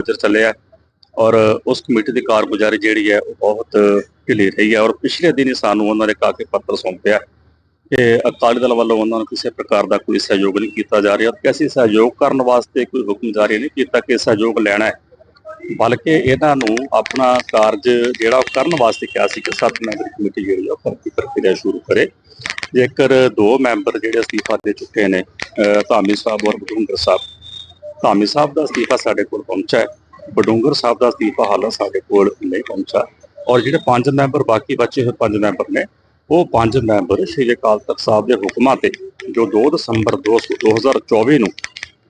ਗੁਜ਼ਰ ਚੱਲਿਆ ਔਰ ਉਸ ਕਮੇਟੀ ਦੀ ਕਾਰਗੁਜ਼ਾਰੀ ਜਿਹੜੀ ਹੈ ਉਹ ਬਹੁਤ ਢਿੱਲੀ ਰਹੀ ਹੈ ਔਰ ਪਿਛਲੇ ਦਿਨ ਹੀ ਸਾਨੂੰ ਉਹਨਾਂ ਨੇ ਕਾਕੇ ਪੱਤਰ ਸੌਂਪਿਆ ਕਿ ਅਕਾਲੀ ਦਲ ਵੱਲੋਂ ਉਹਨਾਂ ਨੂੰ ਕਿਸੇ ਪ੍ਰਕਾਰ ਦਾ ਕੋਈ ਸਹਿਯੋਗ ਨਹੀਂ ਕੀਤਾ ਜਾ ਰਿਹਾ ਕਿ ਅਸੀਂ ਸਹਿਯੋਗ ਕਰਨ ਵਾਸਤੇ ਕੋਈ ਹੁਕਮ ਜਾਰੀ ਨਹੀਂ ਕੀਤਾ ਕਿ ਸਹਿਯੋਗ ਲੈਣਾ ਹੈ। ਬਲਕਿ ਇਹਨਾਂ ਨੂੰ ਆਪਣਾ ਕਾਰਜ ਜਿਹੜਾ ਉਹ ਕਰਨ ਵਾਸਤੇ ਕਿਹਾ ਸੀ ਕਿ ਸੱਤ ਮੈਂਬਰੀ ਕਮੇਟੀ ਜਿਹੜੀ ਆ ਉਹ ਭਰਤੀ ਪ੍ਰਕਿਰਿਆ ਸ਼ੁਰੂ ਕਰੇ। ਜੇਕਰ ਦੋ ਮੈਂਬਰ ਜਿਹੜੇ ਅਸਤੀਫਾ ਦੇ ਚੁੱਕੇ ਨੇ ਧਾਮੀ ਸਾਹਿਬ ਔਰ ਬਡੂੰਗਰ ਸਾਹਿਬ ਧਾਮੀ ਸਾਹਿਬ ਦਾ ਅਸਤੀਫਾ ਸਾਡੇ ਕੋਲ ਪਹੁੰਚਾ ਹੈ, ਬਡੂੰਗਰ ਸਾਹਿਬ ਦਾ ਅਸਤੀਫਾ ਹਾਲਾਂ ਸਾਡੇ ਕੋਲ ਨਹੀਂ ਪਹੁੰਚਾ ਔਰ ਜਿਹੜੇ ਪੰਜ ਮੈਂਬਰ, ਬਾਕੀ ਬਚੇ ਹੋਏ ਪੰਜ ਮੈਂਬਰ ਨੇ, ਉਹ ਪੰਜ ਮੈਂਬਰ ਸ਼੍ਰੀ ਅਕਾਲ ਤਖਤ ਸਾਹਿਬ ਦੇ ਹੁਕਮਾਂ ਤੇ, ਜੋ 2 ਦਸੰਬਰ 2024 ਨੂੰ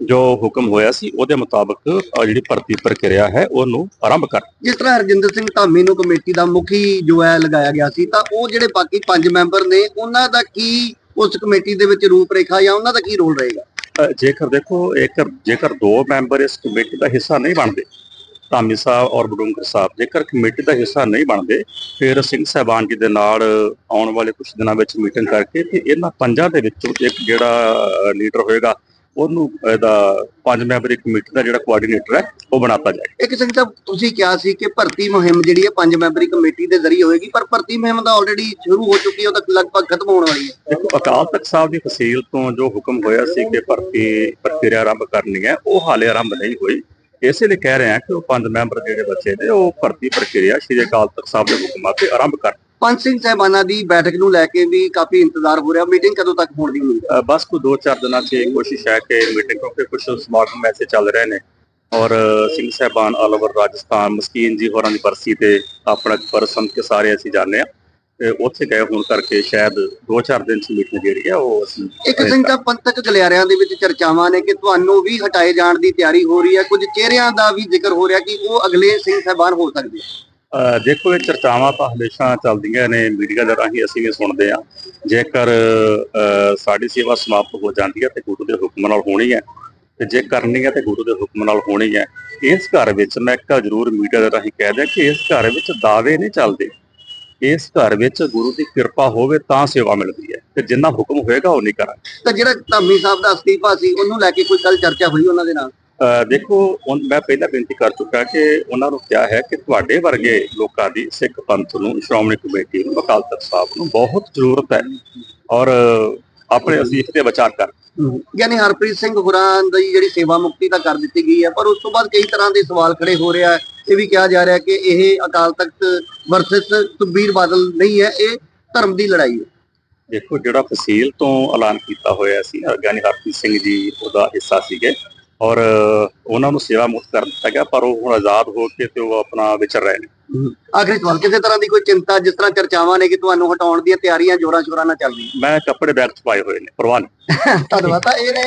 ਜੋ ਹੁਕਮ ਹੋਇਆ ਸੀ, ਉਹਦੇ ਮੁਤਾਬਕ ਜਿਹੜੀ ਭਰਤੀ ਪ੍ਰਕਿਰਿਆ ਹੈ, ਉਹਨੂੰ ਆਰੰਭ ਕਰ ਜਿਸ ਤਰ੍ਹਾਂ ਹਰਜਿੰਦਰ ਸਿੰਘ ਧਾਮੀ ਨੂੰ ਕਮੇਟੀ ਦਾ ਮੁਖੀ ਜੋ ਹੈ ਲਗਾਇਆ ਗਿਆ ਸੀ, ਤਾਂ ਉਹ ਜਿਹੜੇ ਬਾਕੀ ਪੰਜ ਮੈਂਬਰ ਨੇ, ਉਹਨਾਂ ਦਾ ਕੀ ਉਸ ਕਮੇਟੀ ਦੇ ਵਿੱਚ ਰੂਪ ਰੇਖਾ ਜਾਂ ਉਹਨਾਂ ਦਾ ਕੀ ਰੋਲ ਰਹੇਗਾ? ਜੇਕਰ ਦੇਖੋ ਇੱਕ ਜੇਕਰ ਦੋ ਮੈਂਬਰ ਇਸ ਕਮੇਟੀ ਦਾ ਹਿੱਸਾ ਨਹੀਂ ਬਣਦੇ, ਧਾਮੀ ਸਾਹਿਬ ਔਰ ਬਡੂੰਗਰ ਸਾਹਿਬ, ਜੇਕਰ ਕਮੇਟੀ ਦਾ ਹਿੱਸਾ ਨਹੀਂ ਬਣਦੇ, ਫਿਰ ਸਿੰਘ ਸਾਹਿਬਾਨ ਜੀ ਦੇ ਨਾਲ ਆਉਣ ਵਾਲੇ ਕੁਝ ਦਿਨਾਂ ਵਿੱਚ ਮੀਟਿੰਗ ਕਰਕੇ ਤੇ ਇਹਨਾਂ ਪੰਜਾਂ ਦੇ ਵਿੱਚੋਂ ਇੱਕ ਜਿਹੜਾ ਲੀਡਰ ਹੋਏਗਾ ਉਹਨੂੰ ਇਹਦਾ ਪੰਜ ਮੈਂਬਰੀ ਕਮੇਟੀ ਦਾ ਜਿਹੜਾ ਕੋਆਰਡੀਨੇਟਰ ਹੈ ਉਹ ਬਣਾਤਾ ਜਾਏ। ਇੱਕ ਸਿੰਘ ਸਾਹਿਬ ਤੁਸੀਂ ਕਿਹਾ ਸੀ ਕਿ ਭਰਤੀ ਮੁਹਿੰਮ ਜਿਹੜੀ ਹੈ ਪੰਜ ਮੈਂਬਰੀ ਕਮੇਟੀ ਦੇ ਜ਼ਰੀਏ ਹੋਏਗੀ ਪਰ ਭਰਤੀ ਮੁਹਿੰਮ ਤਾਂ ਆਲਰੇਡੀ ਸ਼ੁਰੂ ਹੋ ਚੁੱਕੀ ਹੈ ਉਹ ਤਾਂ ਲਗਭਗ ਖਤਮ ਹੋਣ ਵਾਲੀ ਹੈ। ਦੇਖੋ ਅਕਾਲ ਤਖਤ ਸਾਹਿਬ ਦੀ ਫਸੀਲ ਤੋਂ ਜੋ ਹੁਕਮ ਹੋਇਆ ਸੀ ਕਿ ਭਰਤੀ ਪ੍ਰਕਿਰਿਆ ਆਰੰਭ ਕਰਨੀ ਹੈ ਉਹ ਹਾਲੇ ਆਰੰਭ ਨਹੀਂ ਹੋਈ। ਇਸੇ ਲਈ ਕਹਿ ਰਹੇ ਹਾਂ ਕਿ ਉਹ ਪੰਜ ਮੈਂਬਰ ਜਿਹੜੇ ਬੱਚੇ ਨੇ ਉਹ ਭਰਤੀ ਪ੍ਰਕਿਰਿਆ ਸ਼੍ਰੀ ਅਕਾਲ ਤਖਤ ਸਾਹਿਬ ਦੇ ਹੁਕਮਾਂ ਤੇ ਆਰੰਭ ਕਰ ਪੰਜ ਸਿੰਘ ਸਾਹਿਬਾਨਾਂ ਦੀ ਬੈਠਕ ਨੂੰ ਲੈ ਕੇ ਵੀ ਕਾਫੀ ਇੰਤਜ਼ਾਰ ਹੋ ਰਿਹਾ। ਮੀਟਿੰਗ ਕਦੋਂ ਤੱਕ ਹੋਣ ਦੀ ਉਮੀਦ ਹੈ? ਬਸ ਕੋਈ 2-4 ਦਿਨਾਂ 'ਚ ਕੋਸ਼ਿਸ਼ ਹੈ ਕਿ ਮੀਟਿੰਗ ਕਿਉਂਕਿ ਕੁਝ ਸਮਾਗਮ ਐਸੇ ਚੱਲ ਰਹੇ ਨੇ। ਔਰ ਸਿੰਘ ਸਾਹਿਬਾਨ ਆਲ ਓਵਰ ਰਾਜਸਥਾਨ ਮਸਕੀਨ ਜੀ ਹੋਰਾਂ ਦੀ ਬਰਸੀ ਤੇ ਆਪਣਾ ਪਰਸਮ ਕੇ ਸਾਰੇ ਅਸੀਂ ਜਾਣਦੇ ਆ ਤੇ ਉੱਥੇ ਗਏ ਹੋਣ ਕਰਕੇ ਸ਼ਾਇਦ 2-4 ਦਿਨ 'ਚ ਮੀਟਿੰਗ ਜਿਹੜੀ ਹੈ ਉਹ ਅਸੀਂ ਇੱਕ ਸਿੰਘ ਸਾਹਿਬ ਪੰਥਕ ਗਲਿਆਰਿਆਂ ਦੇ ਵਿੱਚ ਚਰਚਾਵਾਂ ਨੇ ਕਿ ਤੁਹਾਨੂੰ ਵੀ ਹਟਾਏ ਜਾਣ ਦੀ ਤਿਆਰੀ ਹੋ ਰਹੀ ਹੈ। ਕੁਝ ਚਿਹਰਿਆਂ ਦਾ ਵੀ ਜ਼ਿਕਰ ਹੋ ਰਿਹਾ ਕਿ ਉਹ ਅਗਲੇ ਸਿੰਘ ਸਾਹਿਬਾਨ ਹੋ ਸਕਦੇ ਆ। ਦੇਖੋ, ਇਹ ਚਰਚਾਵਾਂ ਤਾਂ ਹਮੇਸ਼ਾ ਚੱਲਦੀਆਂ ਨੇ ਮੀਡੀਆ ਦੇ ਰਾਹੀਂ, ਅਸੀਂ ਵੀ ਸੁਣਦੇ ਆ ਜੇਕਰ ਸਾਡੀ ਸੇਵਾ ਸਮਾਪਤ ਹੋ ਜਾਂਦੀ ਹੈ ਤੇ ਗੁਰੂ ਦੇ ਹੁਕਮ ਨਾਲ ਹੋਣੀ ਹੈ, ਤੇ ਜੇ ਕਰਨੀ ਹੈ ਤੇ ਗੁਰੂ ਦੇ ਹੁਕਮ ਨਾਲ ਹੋਣੀ ਹੈ, ਇਸ ਘਰ ਵਿੱਚ ਮੈਂ ਇੱਕ ਜ਼ਰੂਰ ਮੀਡੀਆ ਦੇ ਰਾਹੀਂ ਕਹਿ ਦਿਆਂ ਕਿ ਇਸ ਘਰ ਵਿੱਚ ਦਾਅਵੇ ਨਹੀਂ ਚੱਲਦੇ। ਇਸ ਘਰ ਵਿੱਚ ਗੁਰੂ ਦੀ ਕਿਰਪਾ ਹੋਵੇ ਤਾਂ ਸੇਵਾ ਮਿਲਦੀ ਹੈ, ਤੇ ਜਿੰਨਾ ਹੁਕਮ ਹੋਏਗਾ ਉਹ ਨਹੀਂ ਕਰਾਂਗੇ। ਤਾਂ ਜਿਹੜਾ ਧਾਮੀ ਸਾਹਿਬ ਦਾ ਅਸਤੀਫਾ ਸੀ, ਉਹਨੂੰ ਲੈ ਕੇ ਕੋਈ ਗੱਲ ਚਰਚਾ ਹੋਈ ਉਹਨਾਂ ਦੇ ਨਾਲ? ਦੇਖੋ ਮੈਂ ਪਹਿਲਾਂ ਬੇਨਤੀ ਕਰ ਚੁੱਕਾ ਕਿ ਉਹਨਾਂ ਨੂੰ ਕਿਹਾ ਹੈ ਕਿ ਤੁਹਾਡੇ ਵਰਗੇ ਲੋਕਾਂ ਦੀ ਸਿੱਖ ਪੰਥ ਨੂੰ ਸ਼੍ਰੋਮਣੀ ਕਮੇਟੀ ਨੂੰ ਅਕਾਲ ਤਖਤ ਸਾਹਿਬ ਨੂੰ ਬਹੁਤ ਜ਼ਰੂਰਤ ਹੈ ਔਰ ਆਪਣੇ ਅਸੀਸ ਤੇ ਵਿਚਾਰ ਕਰ ਯਾਨੀ ਹਰਪ੍ਰੀਤ ਸਿੰਘ ਹੋਰਾਂ ਦੀ ਜਿਹੜੀ ਸੇਵਾ ਮੁਕਤੀ ਤਾਂ ਕਰ ਦਿੱਤੀ ਗਈ ਹੈ ਪਰ ਉਸ ਤੋਂ ਬਾਅਦ ਕਈ ਤਰ੍ਹਾਂ ਦੇ ਸਵਾਲ ਖੜੇ ਹੋ ਰਿਹਾ ਹੈ। ਇਹ ਵੀ ਕਿਹਾ ਜਾ ਰਿਹਾ ਕਿ ਇਹ ਅਕਾਲ ਤਖਤ ਵਰਸਸ ਸੁਖਬੀਰ ਬਾਦਲ ਨਹੀਂ ਹੈ ਇਹ ਧਰਮ ਦੀ ਲੜਾਈ ਹੈ। ਦੇਖੋ ਜਿਹੜਾ ਫਸੀਲ ਤੋਂ ਐਲਾਨ ਕੀਤਾ ਹੋਇਆ ਸੀ ਗਿਆਨੀ ਹਰਪ੍ਰੀਤ ਸਿੰਘ ਜੀ ਉਹਦਾ ਹਿੱਸਾ ਸੀਗੇ। ਔਰ ਉਹਨਾਂ ਨੂੰ ਸੇਵਾ ਮੁਕਤ ਕਰ ਦਿੱਤਾ ਗਿਆ ਪਰ ਉਹ ਹੁਣ ਆਜ਼ਾਦ ਹੋ ਕੇ ਤੇ ਉਹ ਆਪਣਾ ਵਿਚਰ ਰਹੇ ਨੇ। ਆਖਰੀ ਸਵਾਲ ਕਿਸੇ ਤਰ੍ਹਾਂ ਦੀ ਕੋਈ ਚਿੰਤਾ ਜਿਸ ਤਰ੍ਹਾਂ ਚਰਚਾਵਾਂ ਨੇ ਕਿ ਤੁਹਾਨੂੰ ਹਟਾਉਣ ਦੀਆਂ ਤਿਆਰੀਆਂ ਜੋਰਾਂ ਸ਼ੋਰਾਂ ਨਾਲ ਚੱਲ ਰਹੀਆਂ? ਮੈਂ ਕੱਪੜੇ ਬੈਗ ਚ ਪਾਏ ਹੋਏ ਨੇ ਪ੍ਰਵਾਨ। ਧੰਨਵਾਦ ਤਾਂ ਇਹ ਨੇ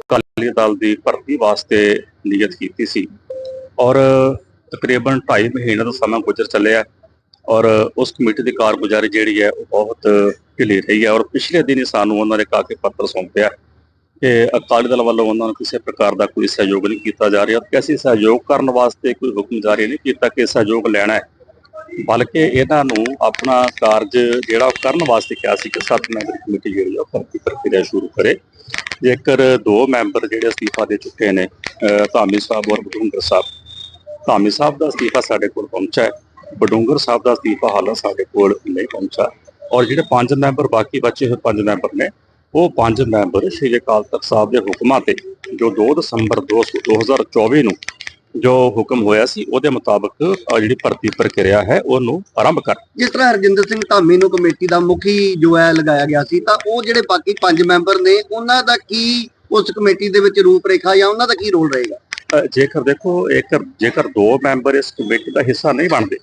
ਅਕਾਲੀ ਦਲ ਦੀ ਭਰਤੀ ਵਾਸਤੇ ਨਿਯਤ ਕੀਤੀ ਸੀ। ਔਰ ਤਕਰੀਬਨ 2.5 ਮਹੀਨੇ ਦਾ ਸਮਾਂ ਗੁਜ਼ਰ ਚੱਲਿਆ ਔਰ ਉਸ ਕਮੇਟੀ ਦੀ ਕਾਰਗੁਜ਼ਾਰੀ ਜਿਹੜੀ ਹੈ ਉਹ ਬਹੁਤ ਢਿੱਲੀ ਰਹੀ ਹੈ। ਔਰ ਪਿਛਲੇ ਦਿਨ ਹੀ ਸਾਨੂੰ ਉਹਨਾਂ ਨੇ ਕਾਕੇ ਪੱਤਰ ਸੌਂਪਿਆ। ਕਿ ਅਕਾਲੀ ਦਲ ਵੱਲੋਂ ਉਹਨਾਂ ਨੂੰ ਕਿਸੇ ਪ੍ਰਕਾਰ ਦਾ ਕੋਈ ਸਹਿਯੋਗ ਨਹੀਂ ਕੀਤਾ ਜਾ ਰਿਹਾ ਕਿ ਅਸੀਂ ਸਹਿਯੋਗ ਕਰਨ ਵਾਸਤੇ ਕੋਈ ਹੁਕਮ ਜਾਰੀ ਨਹੀਂ ਕੀਤਾ ਕਿ ਸਹਿਯੋਗ ਲੈਣਾ ਹੈ। ਬਲਕਿ ਇਹਨਾਂ ਨੂੰ ਆਪਣਾ ਕਾਰਜ ਜਿਹੜਾ ਉਹ ਕਰਨ ਵਾਸਤੇ ਕਿਹਾ ਸੀ ਕਿ ਸੱਤ ਮੈਂਬਰੀ ਕਮੇਟੀ ਜਿਹੜੀ ਆ ਉਹ ਭਰਤੀ ਪ੍ਰਕਿਰਿਆ ਸ਼ੁਰੂ ਕਰੇ। ਜੇਕਰ ਦੋ ਮੈਂਬਰ ਜਿਹੜੇ ਅਸਤੀਫਾ ਦੇ ਚੁੱਕੇ ਨੇ ਧਾਮੀ ਸਾਹਿਬ ਔਰ ਬਡੂੰਗਰ ਸਾਹਿਬ। ਧਾਮੀ ਸਾਹਿਬ ਦਾ ਅਸਤੀਫਾ ਸਾਡੇ ਕੋਲ ਪਹੁੰਚਾ ਹੈ। ਬਡੂੰਗਰ ਸਾਹਿਬ ਦਾ ਅਸਤੀਫਾ ਹਾਲਾਂ ਸਾਡੇ ਕੋਲ ਨਹੀਂ ਪਹੁੰਚਾ ਔਰ ਜਿਹੜੇ ਪੰਜ ਮੈਂਬਰ ਬਾਕੀ ਬਚੇ ਹੋਏ ਪੰਜ ਮੈਂਬਰ ਨੇ ਉਹ ਪੰਜ ਮੈਂਬਰ ਸ਼੍ਰੀ ਅਕਾਲ ਤਖਤ ਸਾਹਿਬ ਦੇ ਹੁਕਮਾਂ ਤੇ ਜੋ 2 ਦਸੰਬਰ 2024 ਨੂੰ ਜੋ ਹੁਕਮ ਹੋਇਆ ਸੀ ਉਹਦੇ ਮੁਤਾਬਕ ਜਿਹੜੀ ਭਰਤੀ ਪ੍ਰਕਿਰਿਆ ਹੈ ਉਹਨੂੰ ਆਰੰਭ ਕਰ ਜਿਸ ਤਰ੍ਹਾਂ ਹਰਜਿੰਦਰ ਸਿੰਘ ਧਾਮੀ ਨੂੰ ਕਮੇਟੀ ਦਾ ਮੁਖੀ ਜੋ ਹੈ ਲਗਾਇਆ ਗਿਆ ਸੀ ਤਾਂ ਉਹ ਜਿਹੜੇ ਬਾਕੀ ਪੰਜ ਮੈਂਬਰ ਨੇ ਉਹਨਾਂ ਦਾ ਕੀ ਉਸ ਕਮੇਟੀ ਦੇ ਵਿੱਚ ਰੂਪ ਰੇਖਾ ਜਾਂ ਉਹਨਾਂ ਦਾ ਕੀ ਰੋਲ ਰਹੇਗਾ? ਜੇਕਰ ਦੇਖੋ ਇੱਕ ਜੇਕਰ ਦੋ ਮੈਂਬਰ ਇਸ ਕਮੇਟੀ ਦਾ ਹਿੱਸਾ ਨਹੀਂ ਬਣਦੇ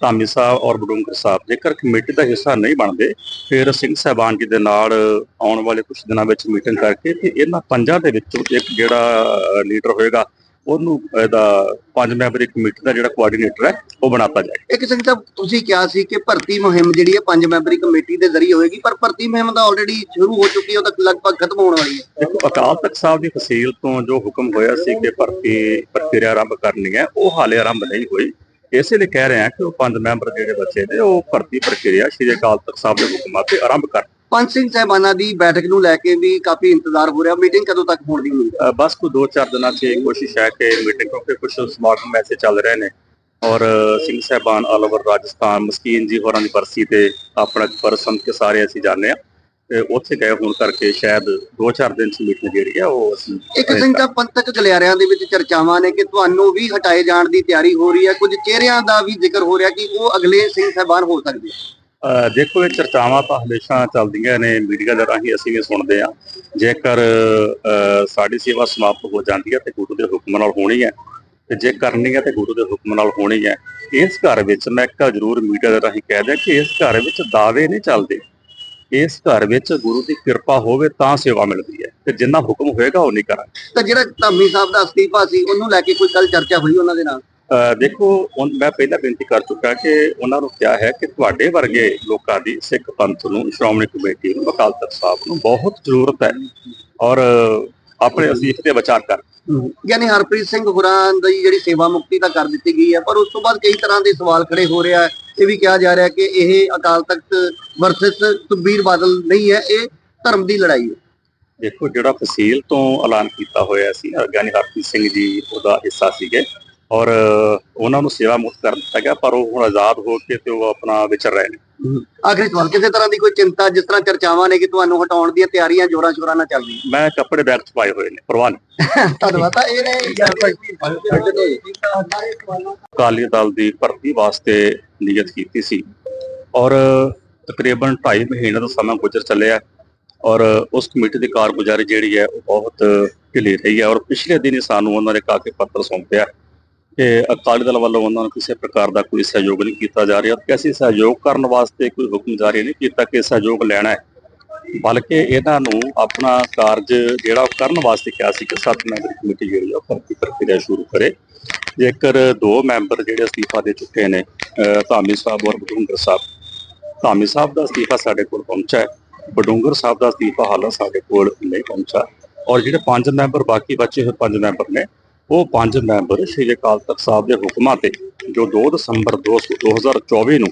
ਧਾਮੀ ਸਾਹਿਬ ਔਰ ਬਡੂੰਗਰ ਸਾਹਿਬ ਜੇਕਰ ਕਮੇਟੀ ਦਾ ਹਿੱਸਾ ਨਹੀਂ ਬਣਦੇ ਫਿਰ ਸਿੰਘ ਸਾਹਿਬਾਨ ਜੀ ਦੇ ਨਾਲ ਆਉਣ ਵਾਲੇ ਕੁਝ ਦਿਨਾਂ ਵਿੱਚ ਮੀਟਿੰਗ ਕਰਕੇ ਤੇ ਇਹਨਾਂ ਪੰਜਾਂ ਦੇ ਵਿੱਚੋਂ ਇੱਕ ਜਿਹੜਾ ਲੀਡਰ ਹੋਏਗਾ ਉਹਨੂੰ ਇਹਦਾ ਪੰਜ ਮੈਂਬਰੀ ਕਮੇਟੀ ਦਾ ਜਿਹੜਾ ਕੋਆਰਡੀਨੇਟਰ ਹੈ ਉਹ ਬਣਾਤਾ ਜਾਏ ਇੱਕ ਸਿੰਘ ਸਾਹਿਬ ਤੁਸੀਂ ਕਿਹਾ ਸੀ ਕਿ ਭਰਤੀ ਮੁਹਿੰਮ ਜਿਹੜੀ ਹੈ ਪੰਜ ਮੈਂਬਰੀ ਕਮੇਟੀ ਦੇ ਜ਼ਰੀਏ ਹੋਏਗੀ ਪਰ ਭਰਤੀ ਮੁਹਿੰਮ ਤਾਂ ਆਲਰੇਡੀ ਸ਼ੁਰੂ ਹੋ ਚੁੱਕੀ ਹੈ ਉਹ ਤਾਂ ਲਗਭਗ ਖਤਮ ਹੋਣ ਵਾਲੀ ਹੈ। ਦੇਖੋ ਅਕਾਲ ਤਖਤ ਸਾਹਿਬ ਦੀ ਫਸੀਲ ਤੋਂ ਜੋ ਹੁਕਮ ਹੋਇਆ ਸੀ ਕਿ ਭਰਤੀ ਪ੍ਰਕਿਰਿਆ ਆਰੰਭ ਕਰਨੀ ਹੈ ਉਹ ਹਾਲੇ ਆਰੰਭ ਨਹੀਂ ਹੋਈ। ਇਸੇ ਲਈ ਕਹਿ ਰਹੇ ਹਾਂ ਕਿ ਉਹ ਪੰਜ ਮੈਂਬਰ ਜਿਹੜੇ ਬੱਚੇ ਨੇ ਉਹ ਭਰਤੀ ਪ੍ਰਕਿਰਿਆ ਸ਼੍ਰੀ ਅਕਾਲ ਤਖਤ ਸਾਹਿਬ ਦੇ ਹੁਕਮਾਂ ਤੇ ਆਰੰਭ ਕਰ ਪੰਜ ਸਿੰਘ ਸਾਹਿਬਾਨਾਂ ਦੀ ਬੈਠਕ ਨੂੰ ਲੈ ਕੇ ਵੀ ਕਾਫੀ ਇੰਤਜ਼ਾਰ ਹੋ ਰਿਹਾ ਮੀਟਿੰਗ ਕਦੋਂ ਤੱਕ ਹੋਣ ਦੀ ਉਮੀਦ ਹੈ? ਬਸ ਕੋਈ 2-4 ਦਿਨਾਂ 'ਚ ਕੋਸ਼ਿਸ਼ ਹੈ ਕਿ ਮੀਟਿੰਗ ਕਿਉਂਕਿ ਕੁਝ ਸਮਾਗਮ ਐਸੇ ਚੱਲ ਰਹੇ ਨੇ। ਔਰ ਸਿੰਘ ਸਾਹਿਬਾਨ ਆਲ ਓਵਰ ਰਾਜਸਥਾਨ ਮਸਕੀਨ ਜੀ ਹੋਰਾਂ ਦੀ ਬਰਸੀ ਤੇ ਆਪਣਾ ਪਰਸਨ ਕੇ ਸਾਰੇ ਅਸੀਂ ਜਾਣਦੇ ਆ ਤੇ ਉੱਥੇ ਗਏ ਹੋਣ ਕਰਕੇ ਸ਼ਾਇਦ 2-4 ਦਿਨ 'ਚ ਮੀਟਿੰਗ ਜਿਹੜੀ ਆ ਉਹ ਅਸੀਂ ਇੱਕ ਸਿੰਘ ਸਾਹਿਬ ਪੰਥਕ ਗਲਿਆਰਿਆਂ ਦੇ ਵਿੱਚ ਚਰਚਾਵਾਂ ਨੇ ਕਿ ਤੁਹਾਨੂੰ ਵੀ ਹਟਾਏ ਜਾਣ ਦੀ ਤਿਆਰੀ ਹੋ ਰਹੀ ਹੈ। ਕੁਝ ਚਿਹਰਿਆਂ ਦਾ ਵੀ ਜ਼ਿਕਰ ਹੋ ਰਿਹਾ ਕਿ ਉਹ ਅਗਲੇ ਸਿੰਘ ਸਾਹਿਬਾਨ ਹੋ ਸਕਦੇ ਆ। ਦੇਖੋ ਇਹ ਚਰਚਾਵਾਂ ਤਾਂ ਹਮੇਸ਼ਾ ਚੱਲਦੀਆਂ ਨੇ ਮੀਡੀਆ ਦੇ ਰਾਹੀਂ ਅਸੀਂ ਵੀ ਸੁਣਦੇ ਆ ਜੇਕਰ ਸਾਡੀ ਸੇਵਾ ਸਮਾਪਤ ਹੋ ਜਾਂਦੀ ਹੈ ਤੇ ਗੁਰੂ ਦੇ ਹੁਕਮ ਨਾਲ ਹੋਣੀ ਹੈ ਤੇ ਜੇ ਕਰਨੀ ਹੈ ਤੇ ਗੁਰੂ ਦੇ ਹੁਕਮ ਨਾਲ ਹੋਣੀ ਹੈ। ਇਸ ਘਰ ਵਿੱਚ ਮੈਂ ਇੱਕ ਜ਼ਰੂਰ ਮੀਡੀਆ ਦੇ ਰਾਹੀਂ ਕਹਿ ਦਿਆਂ ਕਿ ਇਸ ਘਰ ਵਿੱਚ ਦਾਅਵੇ ਨਹੀਂ ਚੱਲਦੇ। ਇਸ ਘਰ ਵਿੱਚ ਗੁਰੂ ਦੀ ਕਿਰਪਾ ਹੋਵੇ ਤਾਂ ਸੇਵਾ ਮਿਲਦੀ ਹੈ ਤੇ ਜਿੰਨਾ ਹੁਕਮ ਹੋਏਗਾ ਉਹ ਨਹੀਂ ਕਰਾਂਗੇ। ਤਾਂ ਜਿਹੜਾ ਧਾਮੀ ਸਾਹਿਬ ਦਾ ਅਸਤੀਫਾ ਸੀ ਉਹਨੂੰ ਲੈ ਕੇ ਕੋਈ ਕੱਲ ਚਰਚਾ ਹੋਈ ਉਹਨਾਂ ਦੇ ਨਾਲ? ਦੇਖੋ ਮੈਂ ਪਹਿਲਾਂ ਬੇਨਤੀ ਕਰ ਚੁੱਕਾ ਕਿ ਉਹਨਾਂ ਨੂੰ ਕਿਹਾ ਹੈ ਕਿ ਤੁਹਾਡੇ ਵਰਗੇ ਲੋਕਾਂ ਦੀ ਸਿੱਖ ਪੰਥ ਨੂੰ ਸ਼੍ਰੋਮਣੀ ਕਮੇਟੀ ਨੂੰ ਅਕਾਲ ਤਖਤ ਸਾਹਿਬ ਨੂੰ ਬਹੁਤ ਜ਼ਰੂਰਤ ਹੈ ਔਰ ਆਪਣੇ ਅਸੀਸ ਤੇ ਵਿਚਾਰ ਕਰ ਯਾਨੀ ਹਰਪ੍ਰੀਤ ਸਿੰਘ ਹੁਰਾਂ ਦੀ ਜਿਹੜੀ ਸੇਵਾ ਮੁਕਤੀ ਤਾਂ ਕਰ ਦਿੱਤੀ ਗਈ ਹੈ, ਪਰ ਉਸ ਤੋਂ ਬਾਅਦ ਕਈ ਤਰ੍ਹਾਂ ਦੇ ਸਵਾਲ ਖੜੇ ਹੋ ਰਿਹਾ ਹੈ। ਇਹ ਵੀ ਕਿਹਾ ਜਾ ਰਿਹਾ ਕਿ ਇਹ ਅਕਾਲ ਤਖਤ ਵਰਸਸ ਸੁਖਬੀਰ ਬਾਦਲ ਨਹੀਂ ਹੈ, ਇਹ ਧਰਮ ਦੀ ਲੜਾਈ ਹੈ। ਦੇਖੋ, ਜਿਹੜਾ ਫਸੀਲ ਤੋਂ ਐਲਾਨ ਕੀਤਾ ਹੋਇਆ ਸੀ ਗਿਆਨੀ ਹਰਪ੍ਰੀਤ ਸਿੰਘ ਜੀ ਉਹਦਾ ਹਿੱਸਾ ਸੀਗੇ ਔਰ ਉਹਨਾਂ ਨੂੰ ਸੇਵਾ ਮੁਕਤ ਕਰ ਦਿੱਤਾ ਗਿਆ, ਪਰ ਉਹ ਹੁਣ ਆਜ਼ਾਦ ਹੋ ਕੇ ਤੇ ਉਹ ਆਪਣਾ ਵਿਚਰ ਰਹੇ ਨੇ। ਆਖਰੀ ਸਵਾਲ ਕਿਸੇ ਤਰ੍ਹਾਂ ਦੀ ਕੋਈ ਚਿੰਤਾ ਜਿਸ ਤਰ੍ਹਾਂ ਚਰਚਾਵਾਂ ਨੇ ਕਿ ਤੁਹਾਨੂੰ ਹਟਾਉਣ ਦੀਆਂ ਤਿਆਰੀਆਂ ਜੋਰਾਂ ਸ਼ੋਰਾਂ ਨਾਲ ਚੱਲ ਰਹੀਆਂ ਮੈਂ ਕੱਪੜੇ ਬੈਗ ਪਾਏ ਹੋਏ ਨੇ ਪ੍ਰਵਾਨ। ਧੰਨਵਾਦ ਤਾਂ ਇਹ ਨੇ ਅਕਾਲੀ ਦਲ ਦੀ ਭਰਤੀ ਵਾਸਤੇ ਨਿਯਤ ਕੀਤੀ ਸੀ ਔਰ ਤਕਰੀਬਨ 2.5 ਮਹੀਨੇ ਦਾ ਸਮਾਂ ਗੁਜ਼ਰ ਚੱਲਿਆ ਔਰ ਉਸ ਕਮੇਟੀ ਦੀ ਕਾਰਗੁਜ਼ਾਰੀ ਜਿਹੜੀ ਹੈ ਉਹ ਬਹੁਤ ਢਿੱਲੀ ਰਹੀ ਹੈ ਔਰ ਪਿਛਲੇ ਦਿਨ ਹੀ ਸਾਨੂੰ ਉਹਨਾਂ ਨੇ ਕਾਫੀ ਪੱਤਰ ਸੌਂਪਿਆ। ਕਿ ਅਕਾਲੀ ਦਲ ਵੱਲੋਂ ਉਹਨਾਂ ਨੂੰ ਕਿਸੇ ਪ੍ਰਕਾਰ ਦਾ ਕੋਈ ਸਹਿਯੋਗ ਨਹੀਂ ਕੀਤਾ ਜਾ ਰਿਹਾ ਕਿ ਅਸੀਂ ਸਹਿਯੋਗ ਕਰਨ ਵਾਸਤੇ ਕੋਈ ਹੁਕਮ ਜਾਰੀ ਨਹੀਂ ਕੀਤਾ ਕਿ ਸਹਿਯੋਗ ਲੈਣਾ ਹੈ। ਬਲਕਿ ਇਹਨਾਂ ਨੂੰ ਆਪਣਾ ਕਾਰਜ ਜਿਹੜਾ ਉਹ ਕਰਨ ਵਾਸਤੇ ਕਿਹਾ ਸੀ ਕਿ ਸੱਤ ਮੈਂਬਰੀ ਕਮੇਟੀ ਜਿਹੜੀ ਆ ਉਹ ਭਰਤੀ ਪ੍ਰਕਿਰਿਆ ਸ਼ੁਰੂ ਕਰੇ। ਜੇਕਰ ਦੋ ਮੈਂਬਰ ਜਿਹੜੇ ਅਸਤੀਫਾ ਦੇ ਚੁੱਕੇ ਨੇ ਧਾਮੀ ਸਾਹਿਬ ਔਰ ਬਡੂੰਗਰ ਸਾਹਿਬ। ਧਾਮੀ ਸਾਹਿਬ ਦਾ ਅਸਤੀਫਾ ਸਾਡੇ ਕੋਲ ਪਹੁੰਚਾ ਹੈ। ਬਡੂੰਗਰ ਸਾਹਿਬ ਦਾ ਅਸਤੀਫਾ ਹਾਲਾਂ ਸਾਡੇ ਕੋਲ ਨਹੀਂ ਪਹੁੰਚਾ ਔਰ ਜਿਹੜੇ ਪੰਜ ਮੈਂਬਰ ਬਾਕੀ ਬਚੇ ਹੋਏ ਪੰਜ ਮੈਂਬਰ ਨੇ ਉਹ ਪੰਜ ਮੈਂਬਰ ਸ਼੍ਰੀ ਅਕਾਲ ਤਖਤ ਸਾਹਿਬ ਦੇ ਹੁਕਮਾਂ ਤੇ ਜੋ 2 ਦਸੰਬਰ 2024 ਨੂੰ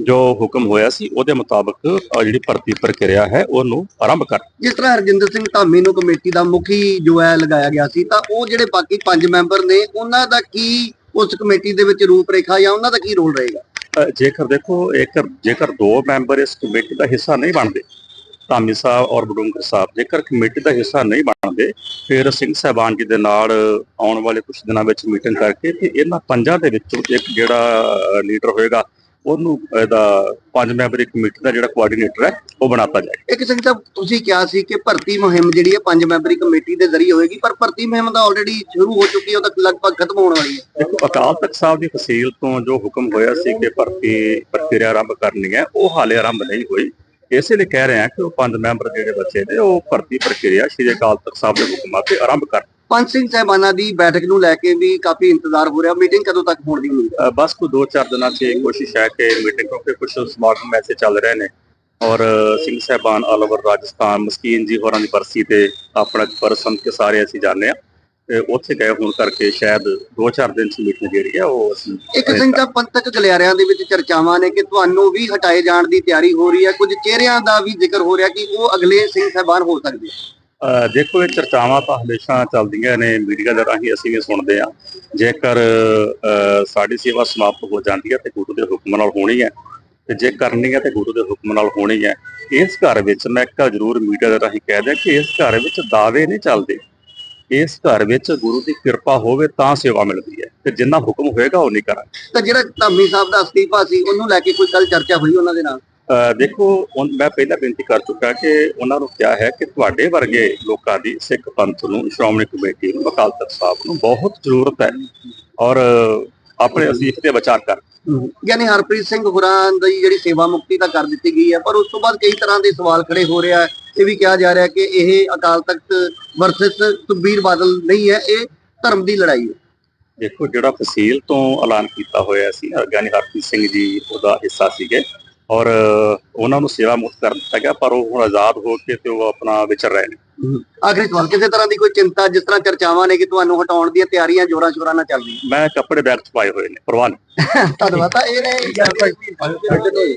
ਜੋ ਹੁਕਮ ਹੋਇਆ ਸੀ ਉਹਦੇ ਮੁਤਾਬਕ ਜਿਹੜੀ ਭਰਤੀ ਪ੍ਰਕਿਰਿਆ ਹੈ ਉਹਨੂੰ ਆਰੰਭ ਕਰ ਜਿਸ ਤਰ੍ਹਾਂ ਹਰਜਿੰਦਰ ਸਿੰਘ ਧਾਮੀ ਨੂੰ ਕਮੇਟੀ ਦਾ ਮੁਖੀ ਜੋ ਹੈ ਲਗਾਇਆ ਗਿਆ ਸੀ ਤਾਂ ਉਹ ਜਿਹੜੇ ਬਾਕੀ ਪੰਜ ਮੈਂਬਰ ਨੇ ਉਹਨਾਂ ਦਾ ਕੀ ਉਸ ਕਮੇਟੀ ਦੇ ਵਿੱਚ ਰੂਪ ਰੇਖਾ ਜਾਂ ਉਹਨਾਂ ਦਾ ਕੀ ਰੋਲ ਰਹੇਗਾ? ਜੇਕਰ ਦੇਖੋ ਇੱਕ ਜੇਕਰ ਦੋ ਮੈਂਬਰ ਇਸ ਕਮੇਟੀ ਦਾ ਹਿੱਸਾ ਨਹੀਂ ਬਣਦੇ ਧਾਮੀ ਸਾਹਿਬ ਔਰ ਬਡੂੰਗਰ ਸਾਹਿਬ ਜੇਕਰ ਕਮੇਟੀ ਦਾ ਹਿੱਸਾ ਨਹੀਂ ਬਣਦੇ ਫਿਰ ਸਿੰਘ ਸਾਹਿਬਾਨ ਜੀ ਦੇ ਨਾਲ ਆਉਣ ਵਾਲੇ ਕੁਝ ਦਿਨਾਂ ਵਿੱਚ ਮੀਟਿੰਗ ਕਰਕੇ ਤੇ ਇਹਨਾਂ ਪੰਜਾਂ ਦੇ ਵਿੱਚੋਂ ਇੱਕ ਜਿਹੜਾ ਲੀਡਰ ਹੋਏਗਾ ਉਹਨੂੰ ਇਹਦਾ ਪੰਜ ਮੈਂਬਰੀ ਕਮੇਟੀ ਦਾ ਜਿਹੜਾ ਕੋਆਰਡੀਨੇਟਰ ਹੈ ਉਹ ਬਣਾਤਾ ਜਾਏ। ਇੱਕ ਸਿੰਘ ਸਾਹਿਬ ਤੁਸੀਂ ਕਿਹਾ ਸੀ ਕਿ ਭਰਤੀ ਮੁਹਿੰਮ ਜਿਹੜੀ ਹੈ ਪੰਜ ਮੈਂਬਰੀ ਕਮੇਟੀ ਦੇ ਜ਼ਰੀਏ ਹੋਏਗੀ ਪਰ ਭਰਤੀ ਮੁਹਿੰਮ ਤਾਂ ਆਲਰੇਡੀ ਸ਼ੁਰੂ ਹੋ ਚੁੱਕੀ ਹੈ ਉਹ ਤਾਂ ਲਗਭਗ ਖਤਮ ਹੋਣ ਵਾਲੀ ਹੈ। ਦੇਖੋ ਅਕਾਲ ਤਖਤ ਸਾਹਿਬ ਦੀ ਫਸੀਲ ਤੋਂ ਜੋ ਹੁਕਮ ਹੋਇਆ ਸੀ ਕਿ ਭਰਤੀ ਪ੍ਰਕਿਰਿਆ ਆਰੰਭ ਕਰਨੀ ਹੈ ਉਹ ਹਾਲੇ ਆਰੰਭ ਨਹੀਂ ਹੋਈ। ਇਸੇ ਲਈ ਕਹਿ ਰਹੇ ਹਾਂ ਕਿ ਉਹ ਪੰਜ ਮੈਂਬਰ ਜਿਹੜੇ ਬੱਚੇ ਨੇ ਉਹ ਭਰਤੀ ਪ੍ਰਕਿਰਿਆ ਸ਼੍ਰੀ ਅਕਾਲ ਤਖਤ ਸਾਹਿਬ ਦੇ ਹੁਕਮਾਂ ਤੇ ਆਰੰਭ ਕਰ ਪੰਜ ਸਿੰਘ ਸਾਹਿਬਾਨਾਂ ਦੀ ਬੈਠਕ ਨੂੰ ਲੈ ਕੇ ਵੀ ਕਾਫੀ ਇੰਤਜ਼ਾਰ ਹੋ ਰਿਹਾ ਮੀਟਿੰਗ ਕਦੋਂ ਤੱਕ ਹੋਣ ਦੀ ਉਮੀਦ ਹੈ? ਬਸ ਕੋਈ 2-4 ਦਿਨਾਂ 'ਚ ਕੋਸ਼ਿਸ਼ ਹੈ ਕਿ ਮੀਟਿੰਗ ਕਿਉਂਕਿ ਕੁਝ ਸਮਾਗਮ ਐਸੇ ਚੱਲ ਰਹੇ ਨੇ ਔਰ ਸਿੰਘ ਸਾਹਿਬਾਨ ਆਲ ਓਵਰ ਰਾਜਸਥਾਨ ਮਸਕੀਨ ਜੀ ਹੋਰਾਂ ਦੀ ਬਰਸੀ ਤੇ ਆਪਣਾ ਪਰਸਨ ਕੇ ਸਾਰੇ ਅਸੀਂ ਜਾਣਦੇ ਆ ਤੇ ਉੱਥੇ ਗਏ ਹੋਣ ਕਰਕੇ ਸ਼ਾਇਦ 2-4 ਦਿਨ 'ਚ ਮੀਟਿੰਗ ਜਿਹੜੀ ਆ ਉਹ ਅਸੀਂ ਇੱਕ ਸਾਹਿਬ ਪੰਥਕ ਗਲਿਆਰਿਆਂ ਦੇ ਵਿੱਚ ਚਰਚਾਵਾਂ ਨੇ ਕਿ ਤੁਹਾਨੂੰ ਵੀ ਹਟਾਏ ਜਾਣ ਦੀ ਤਿਆਰੀ ਹੋ ਰਹੀ ਹੈ। ਕੁਝ ਚਿਹਰਿਆਂ ਦਾ ਵੀ ਜ਼ਿਕਰ ਹੋ ਰਿਹਾ ਕਿ ਉਹ ਅਗਲੇ ਸਿੰਘ ਸਾਹਿਬਾਨ ਹੋ ਸਕਦੇ ਦੇਖੋ ਇਹ ਚਰਚਾਵਾਂ ਤਾਂ ਹਮੇਸ਼ਾ ਚੱਲਦੀਆਂ ਨੇ ਮੀਡੀਆ ਦੇ ਰਾਹੀਂ ਅਸੀਂ ਵੀ ਸੁਣਦੇ ਆ ਜੇਕਰ ਸਾਡੀ ਸੇਵਾ ਸਮਾਪਤ ਹੋ ਜਾਂਦੀ ਹੈ ਤੇ ਗੁਰੂ ਦੇ ਹੁਕਮ ਨਾਲ ਹੋਣੀ ਹੈ ਤੇ ਜੇ ਕਰਨੀ ਹੈ ਤੇ ਗੁਰੂ ਦੇ ਹੁਕਮ ਨਾਲ ਹੋਣੀ ਹੈ। ਇਸ ਘਰ ਵਿੱਚ ਮੈਂ ਇੱਕ ਜ਼ਰੂਰ ਮੀਡੀਆ ਦੇ ਰਾਹੀਂ ਕਹਿ ਦਿਆਂ ਕਿ ਇਸ ਘਰ ਵਿੱਚ ਦਾਅਵੇ ਨਹੀਂ ਚੱਲਦੇ। ਇਸ ਘਰ ਵਿੱਚ ਗੁਰੂ ਦੀ ਕਿਰਪਾ ਹੋਵੇ ਤਾਂ ਸੇਵਾ ਮਿਲਦੀ ਹੈ। ਤੇ ਜਿੰਨਾ ਹੁਕਮ ਹੋਏਗਾ ਉਹ ਨਹੀਂ ਕਰਾਂਗੇ। ਤਾਂ ਜਿਹੜਾ ਧਾਮੀ ਸਾਹਿਬ ਦਾ ਅਸਤੀਫਾ ਸੀ ਉਹਨੂੰ ਲੈ ਕੇ ਕੋਈ ਕੱਲ ਚਰਚਾ ਹੋਈ ਉਹਨਾਂ ਦੇ ਨਾਲ? ਦੇਖੋ ਮੈਂ ਪਹਿਲਾਂ ਬੇਨਤੀ ਕਰ ਚੁੱਕਾ ਕਿ ਉਹਨਾਂ ਨੂੰ ਕਿਹਾ ਹੈ ਕਿ ਤੁਹਾਡੇ ਵਰਗੇ ਲੋਕਾਂ ਦੀ ਸਿੱਖ ਪੰਥ ਨੂੰ ਸ਼੍ਰੋਮਣੀ ਕਮੇਟੀ ਨੂੰ ਅਕਾਲ ਤਖਤ ਸਾਹਿਬ ਨੂੰ ਬਹੁਤ ਜ਼ਰੂਰਤ ਹੈ। ਔਰ ਆਪਣੇ ਅਸੀਸ ਤੇ ਵਿਚਾਰ ਕਰ। ਯਾਨੀ ਹਰਪ੍ਰੀਤ ਸਿੰਘ ਹੁਰਾਂ ਦੀ ਜਿਹੜੀ ਸੇਵਾ ਮੁਕਤੀ ਤਾਂ ਕਰ ਦਿੱਤੀ ਗਈ ਹੈ ਪਰ ਉਸ ਤੋਂ ਬਾਅਦ ਕਈ ਤਰ੍ਹਾਂ ਦੇ ਸਵਾਲ ਖੜੇ ਹੋ ਰਿਹਾ ਹੈ। ਇਹ ਵੀ ਕਿਹਾ ਜਾ ਰਿਹਾ ਕਿ ਇਹ ਅਕਾਲ ਤਖਤ ਵਰਸਸ ਸੁਖਬੀਰ ਬਾਦਲ ਨਹੀਂ ਹੈ ਇਹ ਧਰਮ ਦੀ ਲੜਾਈ ਹੈ। ਦੇਖੋ ਜਿਹੜਾ ਫਸੀਲ ਤੋਂ ਐਲਾਨ ਕੀਤਾ ਹੋਇਆ ਸੀ ਗਿਆਨੀ ਹਰਪ੍ਰੀਤ ਸਿੰਘ ਜੀ ਉਹਦਾ ਹਿੱਸਾ ਸੀਗੇ ਔਰ ਉਹਨਾਂ ਨੂੰ ਸੇਵਾ ਮੁਕਤ ਕਰ ਦਿੱਤਾ ਗਿਆ ਪਰ ਉਹ ਹੁਣ ਆਜ਼ਾਦ ਹੋ ਕੇ ਤੇ ਉਹ ਆਪਣਾ ਵਿਚਰ ਰਹੇ ਨੇ। ਆਖਰੀ ਸਵਾਲ ਕਿਸੇ ਤਰ੍ਹਾਂ ਦੀ ਕੋਈ ਚਿੰਤਾ ਜਿਸ ਤਰ੍ਹਾਂ ਚਰਚਾਵਾਂ ਨੇ ਕਿ ਤੁਹਾਨੂੰ ਹਟਾਉਣ ਦੀਆਂ ਤਿਆਰੀਆਂ ਜੋਰਾਂ ਸ਼ੋਰਾਂ ਨਾਲ ਚੱਲ ਰਹੀਆਂ? ਮੈਂ ਕੱਪੜੇ ਬੈਗ ਚ ਪਾਏ ਹੋਏ ਨੇ ਪ੍ਰਵਾਨ। ਧੰਨਵਾਦ। ਤਾਂ ਇਹ ਨੇ